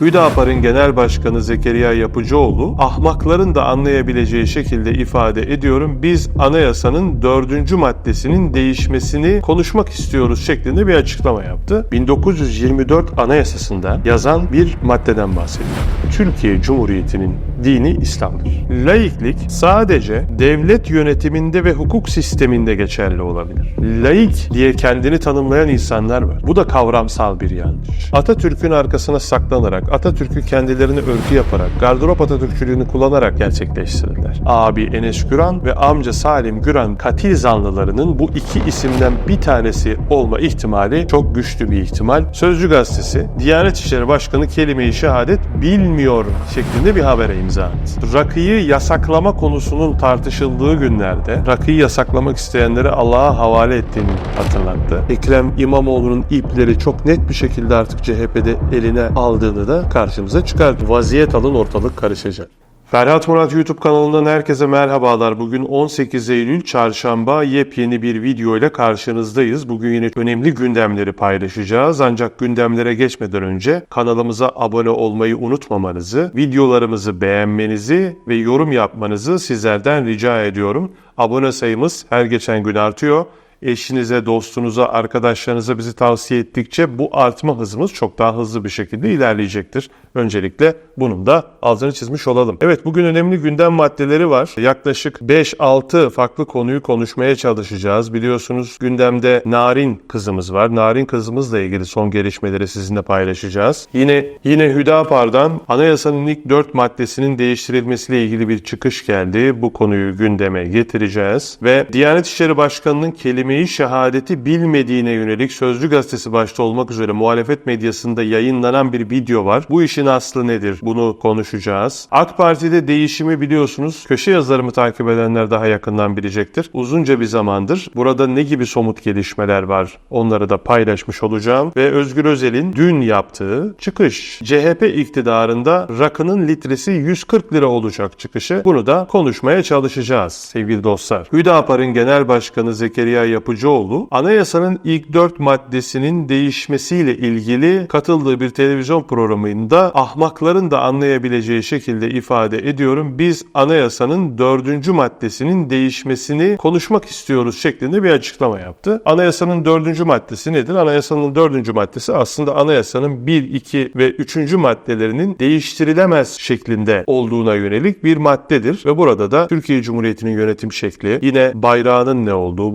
Hüdapar'ın Genel Başkanı Zekeriya Yapıcıoğlu, ahmakların da anlayabileceği şekilde ifade ediyorum, biz anayasanın dördüncü maddesinin değişmesini konuşmak istiyoruz şeklinde bir açıklama yaptı. 1924 Anayasasında yazan bir maddeden bahsediyor. Türkiye Cumhuriyeti'nin dini İslam'dır. Laiklik sadece devlet yönetiminde ve hukuk sisteminde geçerli olabilir. Laik diye kendini tanımlayan insanlar var. Bu da kavramsal bir yanlış. Atatürk'ün arkasına saklanarak, Atatürk'ü kendilerini örgü yaparak, gardırop Atatürkçülüğünü kullanarak gerçekleştirirler. Abi Enes Güran ve amca Salim Güran katil zanlılarının bu iki isimden bir tanesi olma ihtimali çok güçlü bir ihtimal. Sözcü gazetesi, Diyanet İşleri Başkanı kelime-i şehadet bilmiyor şeklinde bir habere imza attı. Rakıyı yasaklama konusunun tartışıldığı günlerde rakıyı yasaklamak isteyenleri Allah'a havale ettiğini hatırlattı. Ekrem İmamoğlu'nun ipleri çok net bir şekilde artık CHP'de eline aldığını da karşımıza çıkardı. Vaziyet alın ortalık karışacak. Ferhat Murat YouTube kanalından herkese merhabalar. Bugün 18 Eylül Çarşamba yepyeni bir video ile karşınızdayız. Bugün yine önemli gündemleri paylaşacağız. Ancak gündemlere geçmeden önce kanalımıza abone olmayı unutmamanızı, videolarımızı beğenmenizi ve yorum yapmanızı sizlerden rica ediyorum. Abone sayımız her geçen gün artıyor eşinize, dostunuza, arkadaşlarınıza bizi tavsiye ettikçe bu artma hızımız çok daha hızlı bir şekilde ilerleyecektir. Öncelikle bunun da altını çizmiş olalım. Evet bugün önemli gündem maddeleri var. Yaklaşık 5-6 farklı konuyu konuşmaya çalışacağız. Biliyorsunuz gündemde Narin kızımız var. Narin kızımızla ilgili son gelişmeleri sizinle paylaşacağız. Yine yine Hüdapar'dan anayasanın ilk 4 maddesinin değiştirilmesiyle ilgili bir çıkış geldi. Bu konuyu gündeme getireceğiz. Ve Diyanet İşleri Başkanı'nın kelimeyi şehadeti bilmediğine yönelik Sözcü Gazetesi başta olmak üzere muhalefet medyasında yayınlanan bir video var. Bu işin aslı nedir? Bunu konuşacağız. AK Parti'de değişimi biliyorsunuz. Köşe yazarımı takip edenler daha yakından bilecektir. Uzunca bir zamandır burada ne gibi somut gelişmeler var onları da paylaşmış olacağım. Ve Özgür Özel'in dün yaptığı çıkış. CHP iktidarında rakının litresi 140 lira olacak çıkışı. Bunu da konuşmaya çalışacağız sevgili dostlar. Hüdapar'ın Genel Başkanı Zekeriya Yapıcıoğlu, anayasanın ilk dört maddesinin değişmesiyle ilgili katıldığı bir televizyon programında ahmakların da anlayabileceği şekilde ifade ediyorum. Biz anayasanın dördüncü maddesinin değişmesini konuşmak istiyoruz şeklinde bir açıklama yaptı. Anayasanın dördüncü maddesi nedir? Anayasanın dördüncü maddesi aslında anayasanın 1, 2 ve 3. maddelerinin değiştirilemez şeklinde olduğuna yönelik bir maddedir. Ve burada da Türkiye Cumhuriyeti'nin yönetim şekli, yine bayrağının ne olduğu,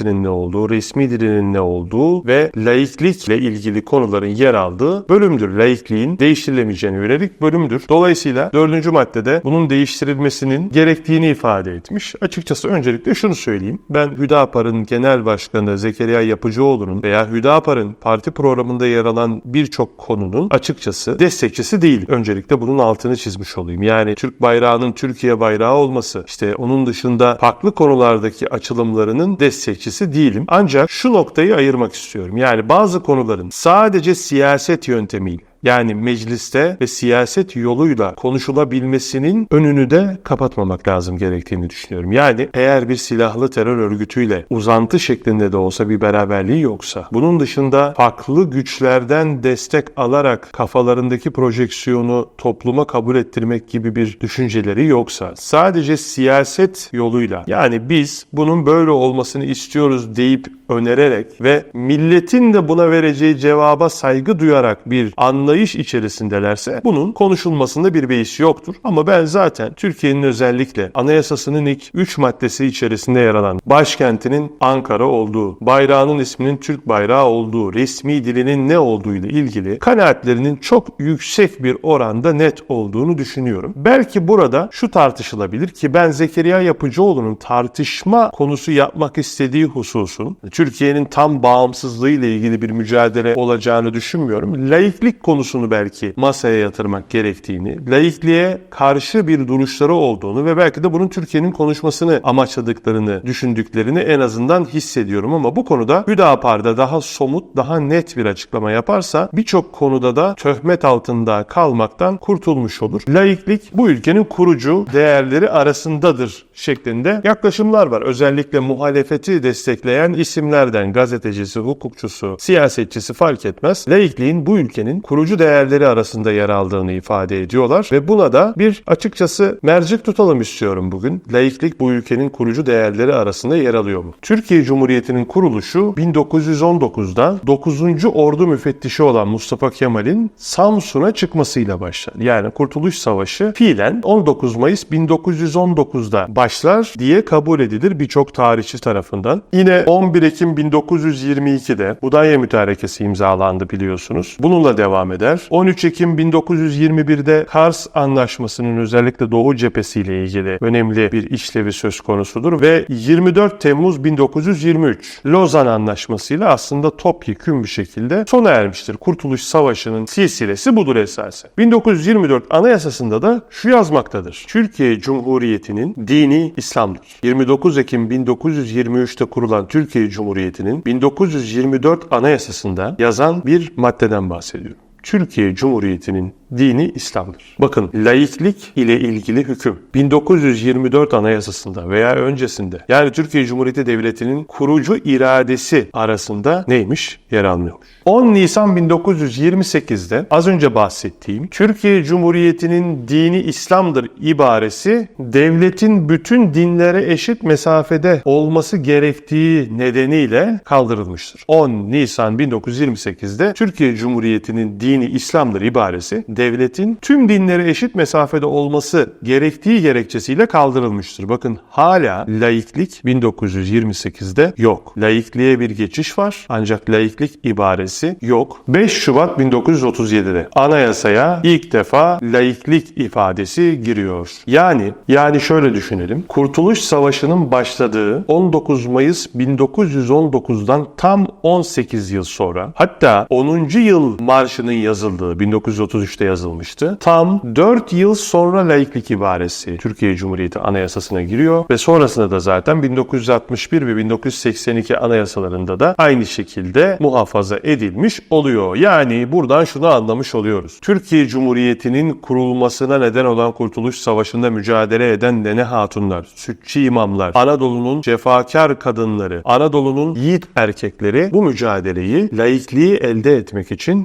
başkentinin ne olduğu, resmi dilinin ne olduğu ve laiklikle ilgili konuların yer aldığı bölümdür. Laikliğin değiştirilemeyeceğine yönelik bölümdür. Dolayısıyla dördüncü maddede bunun değiştirilmesinin gerektiğini ifade etmiş. Açıkçası öncelikle şunu söyleyeyim. Ben Hüdapar'ın genel başkanı Zekeriya Yapıcıoğlu'nun veya Hüdapar'ın parti programında yer alan birçok konunun açıkçası destekçisi değil. Öncelikle bunun altını çizmiş olayım. Yani Türk bayrağının Türkiye bayrağı olması, işte onun dışında farklı konulardaki açılımlarının destekçisi değilim. Ancak şu noktayı ayırmak istiyorum. Yani bazı konuların sadece siyaset yöntemiyle yani mecliste ve siyaset yoluyla konuşulabilmesinin önünü de kapatmamak lazım gerektiğini düşünüyorum. Yani eğer bir silahlı terör örgütüyle uzantı şeklinde de olsa bir beraberliği yoksa, bunun dışında farklı güçlerden destek alarak kafalarındaki projeksiyonu topluma kabul ettirmek gibi bir düşünceleri yoksa, sadece siyaset yoluyla yani biz bunun böyle olmasını istiyoruz deyip önererek ve milletin de buna vereceği cevaba saygı duyarak bir anlayış içerisindelerse bunun konuşulmasında bir beis yoktur. Ama ben zaten Türkiye'nin özellikle anayasasının ilk 3 maddesi içerisinde yer alan başkentinin Ankara olduğu, bayrağının isminin Türk bayrağı olduğu, resmi dilinin ne olduğu ile ilgili kanaatlerinin çok yüksek bir oranda net olduğunu düşünüyorum. Belki burada şu tartışılabilir ki ben Zekeriya Yapıcıoğlu'nun tartışma konusu yapmak istediği hususun Türkiye'nin tam bağımsızlığı ile ilgili bir mücadele olacağını düşünmüyorum. Laiklik konusunu belki masaya yatırmak gerektiğini, laikliğe karşı bir duruşları olduğunu ve belki de bunun Türkiye'nin konuşmasını amaçladıklarını düşündüklerini en azından hissediyorum ama bu konuda Hüdapar'da daha somut, daha net bir açıklama yaparsa birçok konuda da töhmet altında kalmaktan kurtulmuş olur. Laiklik bu ülkenin kurucu değerleri arasındadır şeklinde yaklaşımlar var. Özellikle muhalefeti destekleyen isimler kesimlerden gazetecisi, hukukçusu, siyasetçisi fark etmez. Laikliğin bu ülkenin kurucu değerleri arasında yer aldığını ifade ediyorlar ve buna da bir açıkçası mercek tutalım istiyorum bugün. Laiklik bu ülkenin kurucu değerleri arasında yer alıyor mu? Türkiye Cumhuriyeti'nin kuruluşu 1919'da 9. Ordu müfettişi olan Mustafa Kemal'in Samsun'a çıkmasıyla başlar. Yani Kurtuluş Savaşı fiilen 19 Mayıs 1919'da başlar diye kabul edilir birçok tarihçi tarafından. Yine 11 Ekim 1922'de Budanya Mütarekesi imzalandı biliyorsunuz. Bununla devam eder. 13 Ekim 1921'de Kars Anlaşması'nın özellikle Doğu cephesiyle ilgili önemli bir işlevi söz konusudur ve 24 Temmuz 1923 Lozan Anlaşması'yla aslında topyekün bir şekilde sona ermiştir. Kurtuluş Savaşı'nın silsilesi budur esasen. 1924 Anayasası'nda da şu yazmaktadır. Türkiye Cumhuriyeti'nin dini İslam'dır. 29 Ekim 1923'te kurulan Türkiye Cumhuriyeti'nin 1924 Anayasası'nda yazan bir maddeden bahsediyorum. Türkiye Cumhuriyeti'nin dini İslam'dır. Bakın laiklik ile ilgili hüküm 1924 Anayasası'nda veya öncesinde yani Türkiye Cumhuriyeti Devleti'nin kurucu iradesi arasında neymiş? Yer almıyormuş. 10 Nisan 1928'de az önce bahsettiğim Türkiye Cumhuriyeti'nin dini İslam'dır ibaresi devletin bütün dinlere eşit mesafede olması gerektiği nedeniyle kaldırılmıştır. 10 Nisan 1928'de Türkiye Cumhuriyeti'nin dini İslam'dır ibaresi devletin tüm dinlere eşit mesafede olması gerektiği gerekçesiyle kaldırılmıştır. Bakın hala laiklik 1928'de yok. Laikliğe bir geçiş var ancak laiklik ibaresi yok. 5 Şubat 1937'de anayasaya ilk defa laiklik ifadesi giriyor. Yani yani şöyle düşünelim. Kurtuluş Savaşı'nın başladığı 19 Mayıs 1919'dan tam 18 yıl sonra hatta 10. yıl marşının yazıldığı 1933'te yazılmıştı. Tam 4 yıl sonra laiklik ibaresi Türkiye Cumhuriyeti Anayasası'na giriyor ve sonrasında da zaten 1961 ve 1982 anayasalarında da aynı şekilde muhafaza edilmiş oluyor. Yani buradan şunu anlamış oluyoruz. Türkiye Cumhuriyeti'nin kurulmasına neden olan Kurtuluş Savaşı'nda mücadele eden nene hatunlar, sütçü imamlar, Anadolu'nun cefakar kadınları, Anadolu'nun yiğit erkekleri bu mücadeleyi laikliği elde etmek için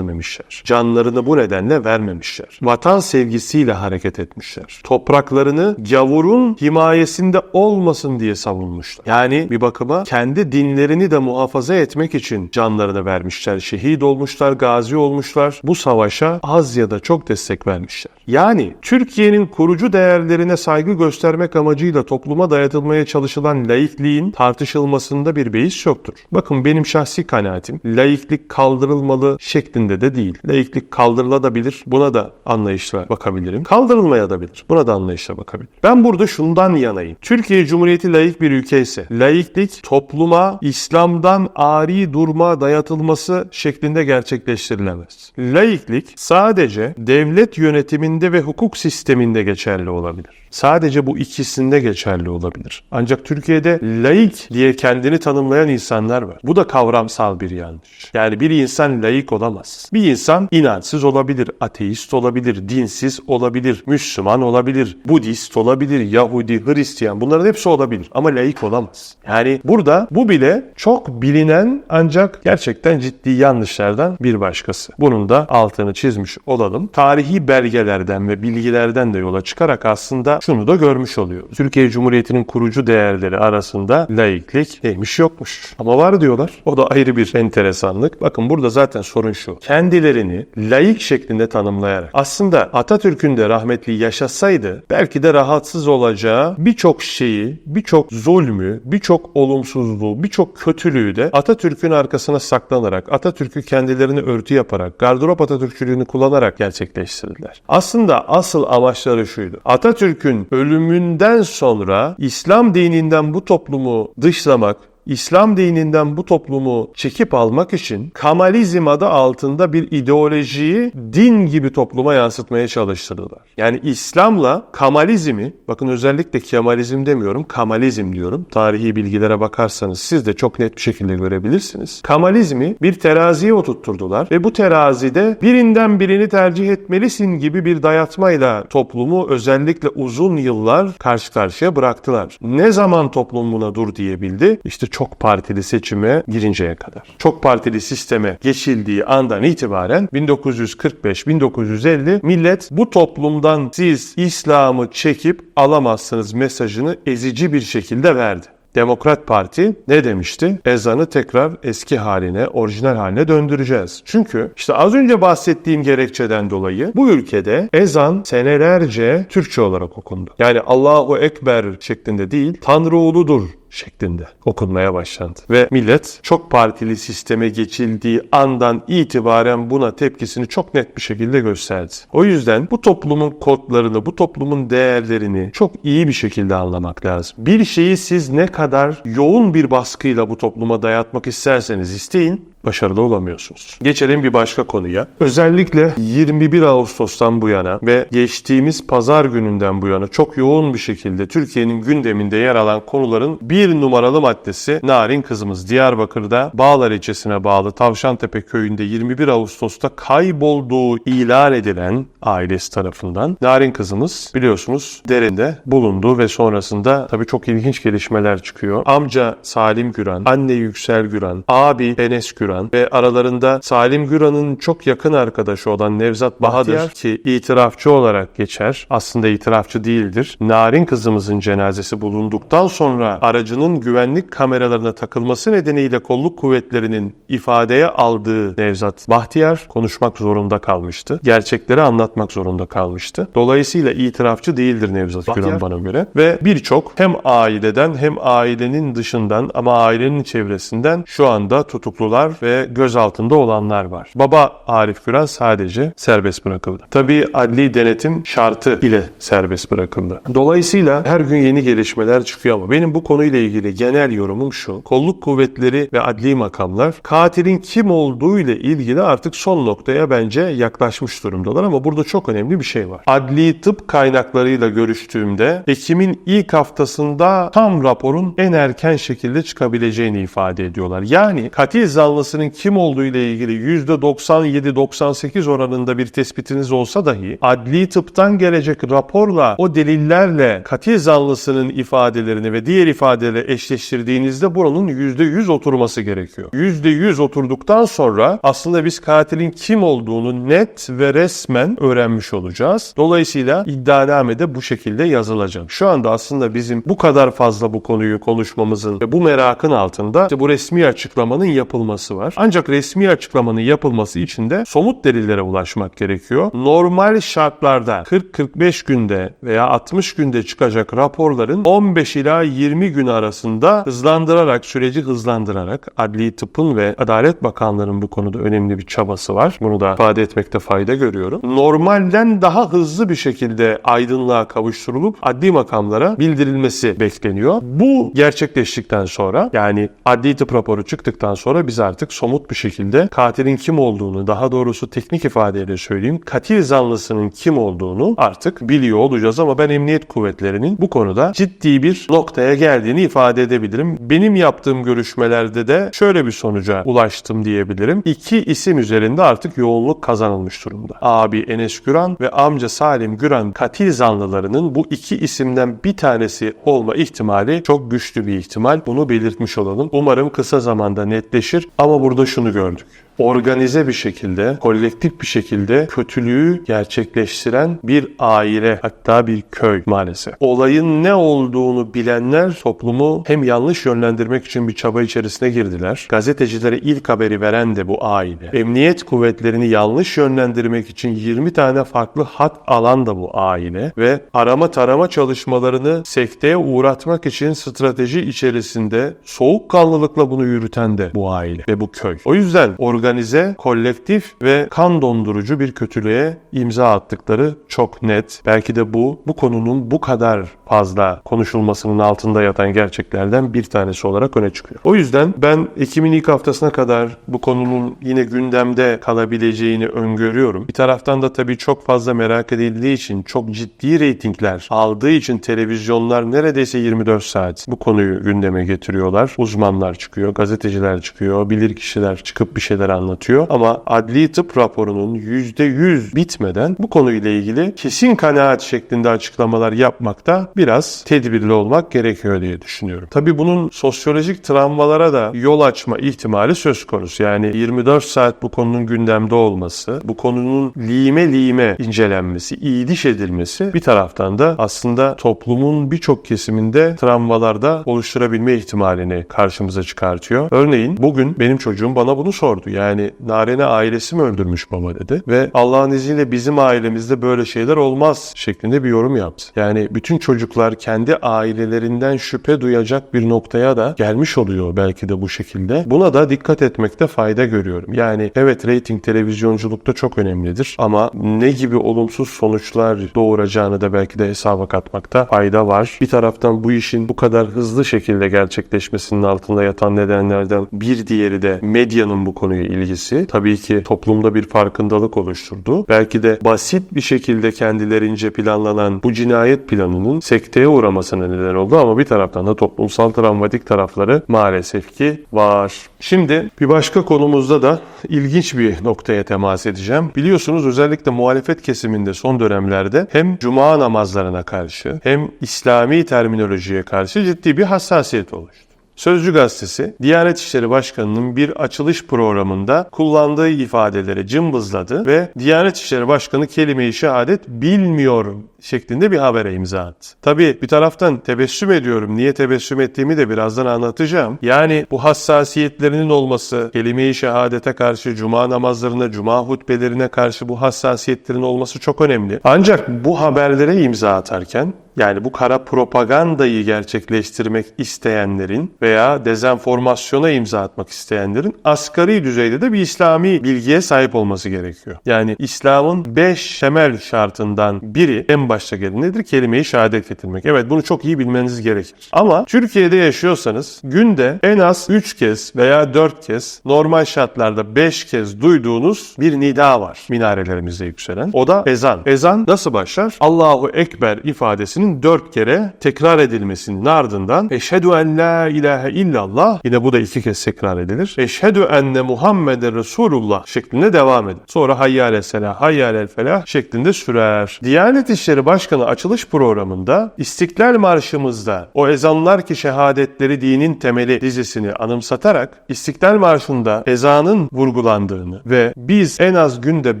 gerçekleştirmemişler. Canlarını bu nedenle vermemişler. Vatan sevgisiyle hareket etmişler. Topraklarını gavurun himayesinde olmasın diye savunmuşlar. Yani bir bakıma kendi dinlerini de muhafaza etmek için canlarını vermişler. Şehit olmuşlar, gazi olmuşlar. Bu savaşa az ya da çok destek vermişler. Yani Türkiye'nin kurucu değerlerine saygı göstermek amacıyla topluma dayatılmaya çalışılan laikliğin tartışılmasında bir beis yoktur. Bakın benim şahsi kanaatim laiklik kaldırılmalı şeklinde de değil. Laiklik kaldırılabilir. Buna da anlayışla bakabilirim. Kaldırılmaya da bilir. Buna da anlayışla bakabilirim. Ben burada şundan yanayım. Türkiye Cumhuriyeti laik bir ülke ise laiklik topluma İslam'dan ari durma dayatılması şeklinde gerçekleştirilemez. Laiklik sadece devlet yönetiminde ve hukuk sisteminde geçerli olabilir. Sadece bu ikisinde geçerli olabilir. Ancak Türkiye'de laik diye kendini tanımlayan insanlar var. Bu da kavramsal bir yanlış. Yani bir insan laik olamaz. Bir insan inançsız olabilir, ateist olabilir, dinsiz olabilir, Müslüman olabilir, Budist olabilir, Yahudi, Hristiyan bunların hepsi olabilir ama laik olamaz. Yani burada bu bile çok bilinen ancak gerçekten ciddi yanlışlardan bir başkası. Bunun da altını çizmiş olalım. Tarihi belgelerden ve bilgilerden de yola çıkarak aslında şunu da görmüş oluyoruz. Türkiye Cumhuriyeti'nin kurucu değerleri arasında laiklik neymiş yokmuş. Ama var diyorlar. O da ayrı bir enteresanlık. Bakın burada zaten sorun şu. Kendilerini laik şeklinde tanımlayarak aslında Atatürk'ün de rahmetli yaşasaydı belki de rahatsız olacağı birçok şeyi, birçok zulmü, birçok olumsuzluğu, birçok kötülüğü de Atatürk'ün arkasına saklanarak, Atatürk'ü kendilerini örtü yaparak, gardırop Atatürkçülüğünü kullanarak gerçekleştirdiler. Aslında asıl amaçları şuydu. Atatürk'ün ölümünden sonra İslam dininden bu toplumu dışlamak, İslam dininden bu toplumu çekip almak için Kamalizm adı altında bir ideolojiyi din gibi topluma yansıtmaya çalıştırdılar. Yani İslam'la Kamalizmi, bakın özellikle Kemalizm demiyorum, Kamalizm diyorum. Tarihi bilgilere bakarsanız siz de çok net bir şekilde görebilirsiniz. Kamalizmi bir teraziye oturtturdular ve bu terazide birinden birini tercih etmelisin gibi bir dayatmayla toplumu özellikle uzun yıllar karşı karşıya bıraktılar. Ne zaman toplum buna dur diyebildi? İşte çok partili seçime girinceye kadar. Çok partili sisteme geçildiği andan itibaren 1945-1950 millet bu toplumdan siz İslam'ı çekip alamazsınız mesajını ezici bir şekilde verdi. Demokrat Parti ne demişti? Ezanı tekrar eski haline, orijinal haline döndüreceğiz. Çünkü işte az önce bahsettiğim gerekçeden dolayı bu ülkede ezan senelerce Türkçe olarak okundu. Yani Allahu Ekber şeklinde değil, Tanrı uludur şeklinde okunmaya başlandı. Ve millet çok partili sisteme geçildiği andan itibaren buna tepkisini çok net bir şekilde gösterdi. O yüzden bu toplumun kodlarını, bu toplumun değerlerini çok iyi bir şekilde anlamak lazım. Bir şeyi siz ne kadar yoğun bir baskıyla bu topluma dayatmak isterseniz isteyin, başarılı olamıyorsunuz. Geçelim bir başka konuya. Özellikle 21 Ağustos'tan bu yana ve geçtiğimiz pazar gününden bu yana çok yoğun bir şekilde Türkiye'nin gündeminde yer alan konuların bir numaralı maddesi Narin kızımız. Diyarbakır'da Bağlar ilçesine bağlı Tavşantepe köyünde 21 Ağustos'ta kaybolduğu ilan edilen ailesi tarafından Narin kızımız biliyorsunuz derinde bulundu ve sonrasında tabii çok ilginç gelişmeler çıkıyor. Amca Salim Güran, anne Yüksel Güran, abi Enes Güran ve aralarında Salim Güran'ın çok yakın arkadaşı olan Nevzat Bahadır Bahtiyar. ki itirafçı olarak geçer. Aslında itirafçı değildir. Narin kızımızın cenazesi bulunduktan sonra aracının güvenlik kameralarına takılması nedeniyle kolluk kuvvetlerinin ifadeye aldığı Nevzat Bahtiyar konuşmak zorunda kalmıştı. Gerçekleri anlatmak zorunda kalmıştı. Dolayısıyla itirafçı değildir Nevzat Bahtiyar. Güran bana göre. Ve birçok hem aileden hem ailenin dışından ama ailenin çevresinden şu anda tutuklular ve gözaltında olanlar var. Baba Arif Güran sadece serbest bırakıldı. Tabii adli denetim şartı ile serbest bırakıldı. Dolayısıyla her gün yeni gelişmeler çıkıyor ama benim bu konuyla ilgili genel yorumum şu. Kolluk kuvvetleri ve adli makamlar katilin kim olduğu ile ilgili artık son noktaya bence yaklaşmış durumdalar ama burada çok önemli bir şey var. Adli tıp kaynaklarıyla görüştüğümde Ekim'in ilk haftasında tam raporun en erken şekilde çıkabileceğini ifade ediyorlar. Yani katil zanlısının kim olduğu ile ilgili %97-98 oranında bir tespitiniz olsa dahi adli tıptan gelecek raporla o delillerle katil zanlısının ifadelerini ve diğer ifadeleri eşleştirdiğinizde buranın %100 oturması gerekiyor. %100 oturduktan sonra aslında biz katilin kim olduğunu net ve resmen öğrenmiş olacağız. Dolayısıyla iddianamede bu şekilde yazılacak. Şu anda aslında bizim bu kadar fazla bu konuyu konuşmamızın ve bu merakın altında işte bu resmi açıklamanın yapılması var. Ancak resmi açıklamanın yapılması için de somut delillere ulaşmak gerekiyor. Normal şartlarda 40-45 günde veya 60 günde çıkacak raporların 15 ila 20 gün arasında hızlandırarak, süreci hızlandırarak Adli Tıp'ın ve Adalet Bakanlığı'nın bu konuda önemli bir çabası var. Bunu da ifade etmekte fayda görüyorum. Normalden daha hızlı bir şekilde aydınlığa kavuşturulup adli makamlara bildirilmesi bekleniyor. Bu gerçekleştikten sonra yani adli tıp raporu çıktıktan sonra biz artık somut bir şekilde katilin kim olduğunu daha doğrusu teknik ifadeyle söyleyeyim katil zanlısının kim olduğunu artık biliyor olacağız ama ben emniyet kuvvetlerinin bu konuda ciddi bir noktaya geldiğini ifade edebilirim. Benim yaptığım görüşmelerde de şöyle bir sonuca ulaştım diyebilirim. İki isim üzerinde artık yoğunluk kazanılmış durumda. Abi Enes Güran ve amca Salim Güran katil zanlılarının bu iki isimden bir tanesi olma ihtimali çok güçlü bir ihtimal. Bunu belirtmiş olalım. Umarım kısa zamanda netleşir ama burada şunu gördük organize bir şekilde, kolektif bir şekilde kötülüğü gerçekleştiren bir aile hatta bir köy maalesef. Olayın ne olduğunu bilenler toplumu hem yanlış yönlendirmek için bir çaba içerisine girdiler. Gazetecilere ilk haberi veren de bu aile. Emniyet kuvvetlerini yanlış yönlendirmek için 20 tane farklı hat alan da bu aile ve arama tarama çalışmalarını sekteye uğratmak için strateji içerisinde soğukkanlılıkla bunu yürüten de bu aile ve bu köy. O yüzden organize, kolektif ve kan dondurucu bir kötülüğe imza attıkları çok net. Belki de bu bu konunun bu kadar fazla konuşulmasının altında yatan gerçeklerden bir tanesi olarak öne çıkıyor. O yüzden ben Ekim'in ilk haftasına kadar bu konunun yine gündemde kalabileceğini öngörüyorum. Bir taraftan da tabii çok fazla merak edildiği için, çok ciddi reytingler aldığı için televizyonlar neredeyse 24 saat bu konuyu gündeme getiriyorlar. Uzmanlar çıkıyor, gazeteciler çıkıyor, bilir kişiler çıkıp bir şeyler anlatıyor. Ama adli tıp raporunun %100 bitmeden bu konuyla ilgili kesin kanaat şeklinde açıklamalar yapmakta biraz tedbirli olmak gerekiyor diye düşünüyorum. Tabii bunun sosyolojik travmalara da yol açma ihtimali söz konusu. Yani 24 saat bu konunun gündemde olması, bu konunun lime lime incelenmesi, iyi diş edilmesi bir taraftan da aslında toplumun birçok kesiminde travmalarda oluşturabilme ihtimalini karşımıza çıkartıyor. Örneğin bugün benim çocuğum bana bunu sordu. Yani Narene ailesi mi öldürmüş baba dedi ve Allah'ın izniyle bizim ailemizde böyle şeyler olmaz şeklinde bir yorum yaptı. Yani bütün çocuklar kendi ailelerinden şüphe duyacak bir noktaya da gelmiş oluyor belki de bu şekilde. Buna da dikkat etmekte fayda görüyorum. Yani evet reyting televizyonculukta çok önemlidir ama ne gibi olumsuz sonuçlar doğuracağını da belki de hesaba katmakta fayda var. Bir taraftan bu işin bu kadar hızlı şekilde gerçekleşmesinin altında yatan nedenlerden bir diğeri de medyanın bu konuya ilgisi. Tabii ki toplumda bir farkındalık oluşturdu. Belki de basit bir şekilde kendilerince planlanan bu cinayet planının sekteye uğramasına neden oldu ama bir taraftan da toplumsal travmatik tarafları maalesef ki var. Şimdi bir başka konumuzda da ilginç bir noktaya temas edeceğim. Biliyorsunuz özellikle muhalefet kesiminde son dönemlerde hem cuma namazlarına karşı hem İslami terminolojiye karşı ciddi bir hassasiyet oluştu. Sözcü gazetesi, Diyanet İşleri Başkanı'nın bir açılış programında kullandığı ifadeleri cımbızladı ve Diyanet İşleri Başkanı kelime-i şehadet bilmiyor şeklinde bir habere imza attı. Tabii bir taraftan tebessüm ediyorum. Niye tebessüm ettiğimi de birazdan anlatacağım. Yani bu hassasiyetlerinin olması, kelime-i şehadete karşı, cuma namazlarına, cuma hutbelerine karşı bu hassasiyetlerin olması çok önemli. Ancak bu haberlere imza atarken yani bu kara propagandayı gerçekleştirmek isteyenlerin veya dezenformasyona imza atmak isteyenlerin asgari düzeyde de bir İslami bilgiye sahip olması gerekiyor. Yani İslam'ın 5 temel şartından biri en başta gelen nedir? Kelime-i şehadet getirmek. Evet bunu çok iyi bilmeniz gerekir. Ama Türkiye'de yaşıyorsanız günde en az 3 kez veya 4 kez normal şartlarda 5 kez duyduğunuz bir nida var minarelerimizde yükselen. O da ezan. Ezan nasıl başlar? Allahu Ekber ifadesinin 4 kere tekrar edilmesinin ardından Eşhedü en la ilahe illallah yine bu da iki kez tekrar edilir. Eşhedü enne Muhammeden Resulullah şeklinde devam eder. Sonra hayyâle selah, hayyâle felah şeklinde sürer. Diyanet İşleri Başkanı açılış programında İstiklal Marşımızda o ezanlar ki şehadetleri dinin temeli dizisini anımsatarak İstiklal Marşı'nda ezanın vurgulandığını ve biz en az günde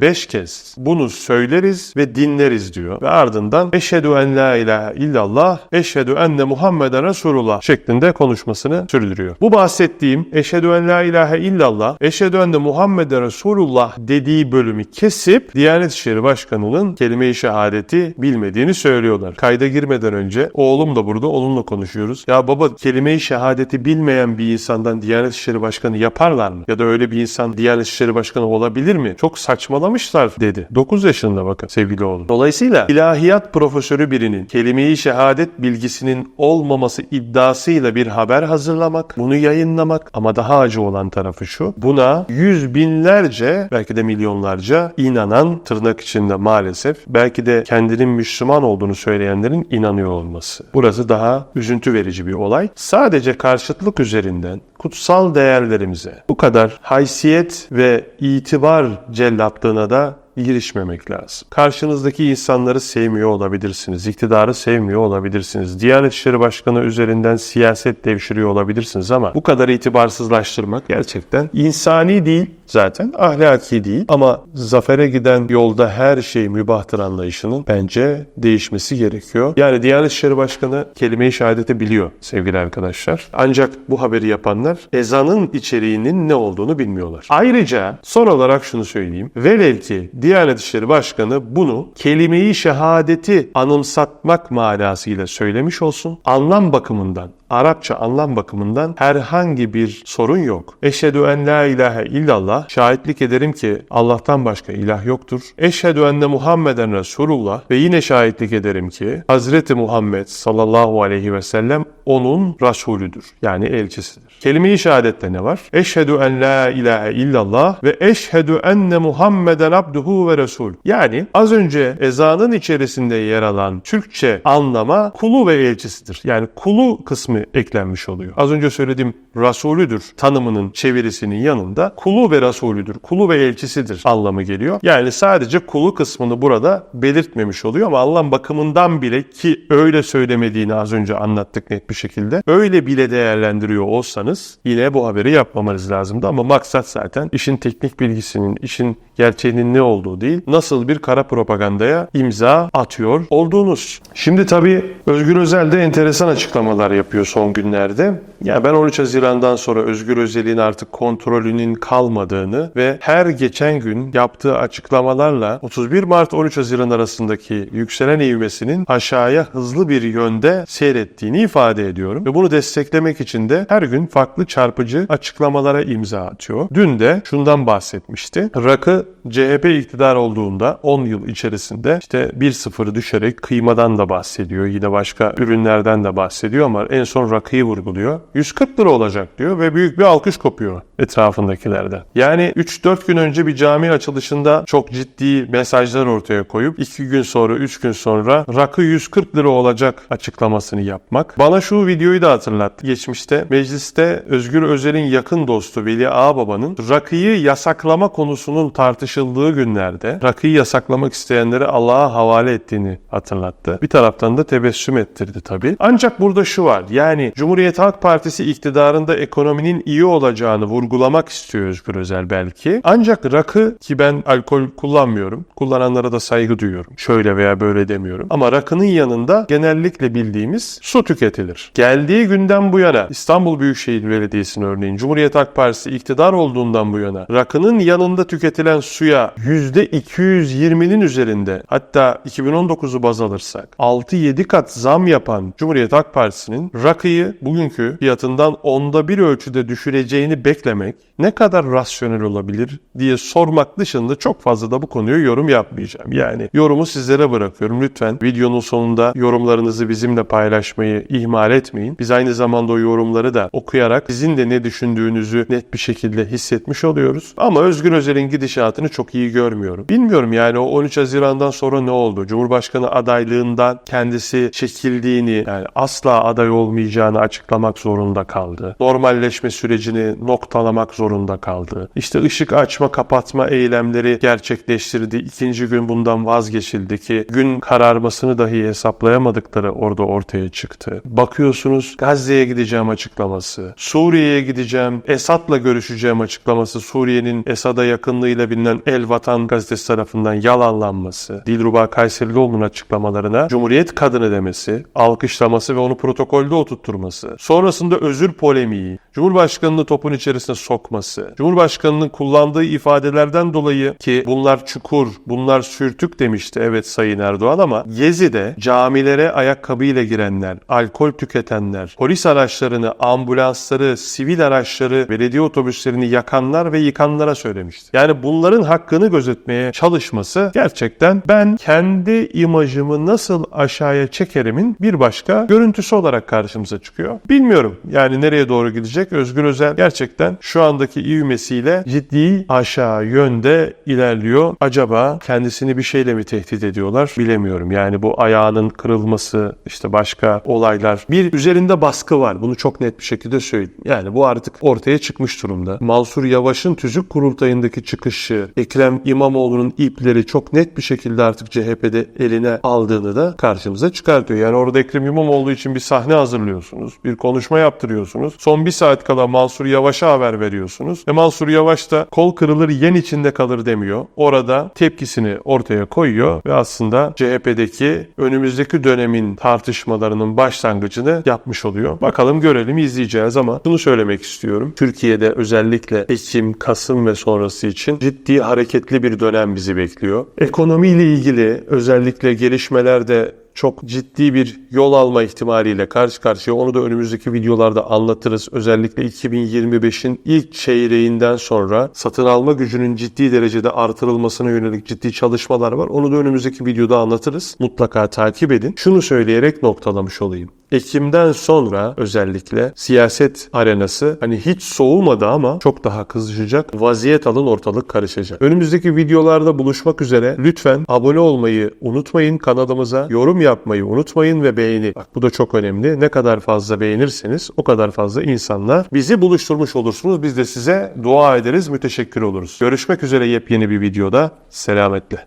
5 kez bunu söyleriz ve dinleriz diyor. Ve ardından Eşhedü en la ilahe illallah, eşhedü enne Muhammeden Resulullah şeklinde konuşmasını sürdürüyor. Bu bahsettiğim eşhedü en la ilahe illallah, eşhedü enne Muhammeden Resulullah dediği bölümü kesip Diyanet İşleri Başkanı'nın kelime-i şehadeti bilmediğini söylüyorlar. Kayda girmeden önce oğlum da burada onunla konuşuyoruz. Ya baba kelime-i şehadeti bilmeyen bir insandan Diyanet İşleri Başkanı yaparlar mı? Ya da öyle bir insan Diyanet İşleri Başkanı olabilir mi? Çok saçmalamışlar dedi. 9 yaşında bakın sevgili oğlum. Dolayısıyla ilahiyat profesörü birinin kelime-i şehadet bilgisinin olmaması iddiasıyla bir haber hazırlamak, bunu yayınlamak ama daha acı olan tarafı şu. Buna yüz binlerce belki de milyonlarca inanan tırnak içinde maalesef belki de kendinin Müslüman olduğunu söyleyenlerin inanıyor olması. Burası daha üzüntü verici bir olay. Sadece karşıtlık üzerinden kutsal değerlerimize bu kadar haysiyet ve itibar cellatlığına da girişmemek lazım. Karşınızdaki insanları sevmiyor olabilirsiniz. iktidarı sevmiyor olabilirsiniz. Diyanet İşleri Başkanı üzerinden siyaset devşiriyor olabilirsiniz ama bu kadar itibarsızlaştırmak gerçekten insani değil zaten ahlaki değil ama zafere giden yolda her şey mübahtır anlayışının bence değişmesi gerekiyor. Yani Diyanet İşleri Başkanı kelime-i şehadeti biliyor sevgili arkadaşlar. Ancak bu haberi yapanlar ezanın içeriğinin ne olduğunu bilmiyorlar. Ayrıca son olarak şunu söyleyeyim. Velev ki Diyanet İşleri Başkanı bunu kelime-i şehadeti anımsatmak manasıyla söylemiş olsun. Anlam bakımından Arapça anlam bakımından herhangi bir sorun yok. Eşhedü en la ilahe illallah, şahitlik ederim ki Allah'tan başka ilah yoktur. Eşhedü enne Muhammeden Resulullah ve yine şahitlik ederim ki Hazreti Muhammed sallallahu aleyhi ve sellem onun Resulüdür. Yani elçisidir. Kelime-i şehadette ne var? Eşhedü en la ilahe illallah ve eşhedü enne Muhammeden abduhu ve resul. Yani az önce ezanın içerisinde yer alan Türkçe anlama kulu ve elçisidir. Yani kulu kısmı eklenmiş oluyor. Az önce söylediğim Rasulüdür tanımının çevirisinin yanında kulu ve Rasulüdür, kulu ve elçisidir anlamı geliyor. Yani sadece kulu kısmını burada belirtmemiş oluyor ama Allah bakımından bile ki öyle söylemediğini az önce anlattık net bir şekilde. Öyle bile değerlendiriyor olsanız yine bu haberi yapmamanız lazımdı ama maksat zaten işin teknik bilgisinin, işin gerçeğinin ne olduğu değil, nasıl bir kara propagandaya imza atıyor olduğunuz. Şimdi tabii Özgür Özel de enteresan açıklamalar yapıyor son günlerde. Ya ben 13 Haziran'dan sonra Özgür Özel'in artık kontrolünün kalmadığını ve her geçen gün yaptığı açıklamalarla 31 Mart 13 Haziran arasındaki yükselen ivmesinin aşağıya hızlı bir yönde seyrettiğini ifade ediyorum. Ve bunu desteklemek için de her gün farklı çarpıcı açıklamalara imza atıyor. Dün de şundan bahsetmişti. Rakı CHP iktidar olduğunda 10 yıl içerisinde işte 1-0 düşerek kıymadan da bahsediyor. Yine başka ürünlerden de bahsediyor ama en son rakıyı vurguluyor. 140 lira olacak diyor ve büyük bir alkış kopuyor etrafındakilerden. Yani 3-4 gün önce bir cami açılışında çok ciddi mesajlar ortaya koyup 2 gün sonra 3 gün sonra rakı 140 lira olacak açıklamasını yapmak. Bana şu videoyu da hatırlattı. Geçmişte mecliste Özgür Özel'in yakın dostu Veli Ağbaba'nın rakıyı yasaklama konusunun tartışıldığı günlerde rakıyı yasaklamak isteyenleri Allah'a havale ettiğini hatırlattı. Bir taraftan da tebessüm ettirdi tabii. Ancak burada şu var. Yani Cumhuriyet Halk Partisi iktidarında ekonominin iyi olacağını vurgulamak istiyor Özgür Özel belki. Ancak rakı ki ben alkol kullanmıyorum. Kullananlara da saygı duyuyorum. Şöyle veya böyle demiyorum. Ama rakının yanında genellikle bildiğimiz su tüketilir. Geldiği günden bu yana İstanbul Büyükşehir Belediyesi'nin örneğin Cumhuriyet Halk Partisi iktidar olduğundan bu yana rakının yanında tüketilen suya %220'nin üzerinde hatta 2019'u baz alırsak 6-7 kat zam yapan Cumhuriyet Halk Partisi'nin rakıyı bugünkü fiyatından onda bir ölçüde düşüreceğini beklemek ne kadar rasyonel olabilir diye sormak dışında çok fazla da bu konuya yorum yapmayacağım. Yani yorumu sizlere bırakıyorum. Lütfen videonun sonunda yorumlarınızı bizimle paylaşmayı ihmal etmeyin. Biz aynı zamanda o yorumları da okuyarak sizin de ne düşündüğünüzü net bir şekilde hissetmiş oluyoruz. Ama Özgür Özel'in gidişatını çok iyi görmüyorum. Bilmiyorum yani o 13 Haziran'dan sonra ne oldu? Cumhurbaşkanı adaylığından kendisi çekildiğini yani asla aday olmayacağını açıklamak zorunda kaldı. Normalleşme sürecini noktalamak zorunda kaldı. İşte ışık açma kapatma eylemleri gerçekleştirdi. İkinci gün bundan vazgeçildi ki gün kararmasını dahi hesaplayamadıkları orada ortaya çıktı. Bakıyorsunuz Gazze'ye gideceğim açıklaması, Suriye'ye gideceğim, Esad'la görüşeceğim açıklaması, Suriye'nin Esad'a yakınlığıyla bilinen El Vatan gazetesi tarafından yalanlanması, Dilruba Kayserlioğlu'nun açıklamalarına Cumhuriyet kadını demesi, alkışlaması ve onu protokolde oturtturması, sonrasında özür polemiği, Cumhurbaşkanını topun içerisine sokması, Cumhurbaşkanının kullandığı ifadelerden dolayı ki bunlar çukur, bunlar sürtük demişti evet Sayın Erdoğan ama Gezi'de camilere ayakkabıyla girenler, alkol tüketenler, polis araçlarını, ambulansları, sivil araçları, belediye otobüslerini yakanlar ve yıkanlara söylemişti. Yani bunların hakkını gözetmeye çalışması gerçekten ben kendi imajımı nasıl aşağıya çekerimin bir başka görüntüsü olarak karşımıza çıkıyor. Bilmiyorum yani nereye doğru gidecek. Özgür Özel gerçekten şu andaki ivmesiyle ciddi aşağı yönde ilerliyor. Acaba kendisini bir şeyle mi tehdit ediyorlar bilemiyorum. Yani bu ayağının kırılması işte başka olaylar. Bir üzerinde baskı var. Bunu çok net bir şekilde söyleyeyim. Yani bu artık ortaya çıkmış durumda. Mansur Yavaş'ın tüzük kurultayındaki çıkışı, Ekrem İmamoğlu'nun ipleri çok net bir şekilde artık CHP'de eline aldığını da karşımıza çıkartıyor. Yani orada Ekrem İmamoğlu için bir sahne hazırlıyorsunuz. Bir konuşma yaptırıyorsunuz. Son bir saat kala Mansur Yavaş'a haber veriyorsunuz. Ve Mansur Yavaş da kol kırılır yen içinde kalır demiyor. Orada tepkisini ortaya koyuyor ve aslında CHP'deki önümüzdeki dönemin tartışmalarının başlangıcını yapmış oluyor. Bakalım görelim izleyeceğiz ama şunu söylemek istiyorum. Türkiye'de özellikle Ekim, Kasım ve sonrası için ciddi hareketli bir dönem bizi bekliyor. Ekonomiyle ilgili özellikle gelişmelerde çok ciddi bir yol alma ihtimaliyle karşı karşıya. Onu da önümüzdeki videolarda anlatırız. Özellikle 2025'in ilk çeyreğinden sonra satın alma gücünün ciddi derecede artırılmasına yönelik ciddi çalışmalar var. Onu da önümüzdeki videoda anlatırız. Mutlaka takip edin. Şunu söyleyerek noktalamış olayım. Ekim'den sonra özellikle siyaset arenası hani hiç soğumadı ama çok daha kızışacak. Vaziyet alın ortalık karışacak. Önümüzdeki videolarda buluşmak üzere. Lütfen abone olmayı unutmayın kanalımıza. Yorum yapmayı unutmayın ve beğeni. Bak bu da çok önemli. Ne kadar fazla beğenirseniz o kadar fazla insanlar bizi buluşturmuş olursunuz. Biz de size dua ederiz, müteşekkir oluruz. Görüşmek üzere yepyeni bir videoda. Selametle.